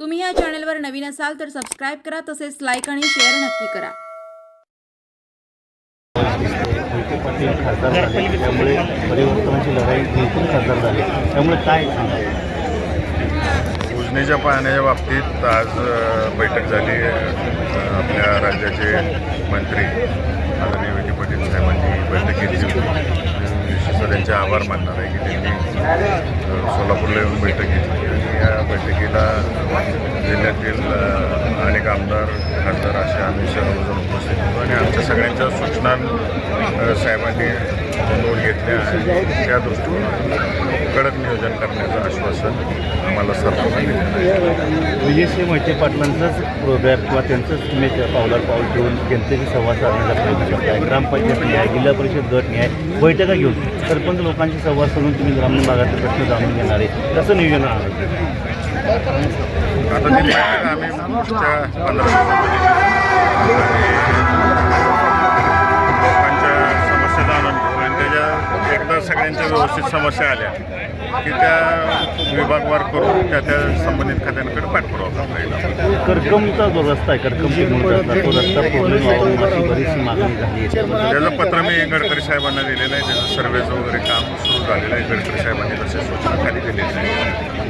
तुम्ही या चॅनलवर नवीन असाल तर सबस्क्राईब करा तसेच लाईक आणि शेअर नक्की करा. मोहिते पाटील खासदार झाले त्यामुळे परिवर्तनाची लढाई जिंकून खासदार झाले. त्यामुळे काय सांगाल? योजनेच्या पाहण्याच्या बाबतीत आज बैठक झाली आपल्या राज्याचे मंत्री आदरणीय विखे पाटील साहेबांनी बैठक घेतली होती विशेषतः त्यांचे आभार मानणार आहे की त्यांनी सोलापूरला येऊन बैठक घेतली. आणि या बैठकीला जिल्ह्यातील आमदार खासदार असे आम्ही सर्वजण उपस्थित होतो आणि आमच्या सगळ्यांच्या सूचना साहेबांनी नोंद घेतल्या आणि त्या दृष्टीने कडक नियोजन करण्याचं आश्वासन आम्हाला सर्वांना दिलेलं आहे. विजयसिंह मोहिते पाटलांचाच प्रोग्राम किंवा त्यांचंच तुम्ही पावलात पाऊल ठेवून जनतेशी संवाद साधण्याचा प्रयत्न करताय. ग्रामपंचायत न्याय जिल्हा परिषद गट न्याय बैठका घेऊन सरपंच लोकांशी संवाद साधून तुम्ही ग्रामीण भागातले प्रश्न जाणून घेणार आहे. कसं नियोजन आहे? आता आम्ही लोकांच्या समस्या जाणून घेऊ आणि त्याच्या एकदा सगळ्यांच्या व्यवस्थित समस्या आल्या की त्या विभागवार करून त्या त्या संबंधित खात्यांकडे पाठपुरावा करता करकमचा जो रस्ता आहे करकम ते मूळ रस्ता तो रस्ता प्रॉब्लेम व्हावा अशी बरीचशी मागणी झाली आहे. त्याचं पत्र मी गडकरी साहेबांना दिलेलं आहे. त्याचं सर्वेचं वगैरे काम सुरू झालेलं आहे. गडकरी साहेबांनी तसे सूचना खाली दिलेल्या आहे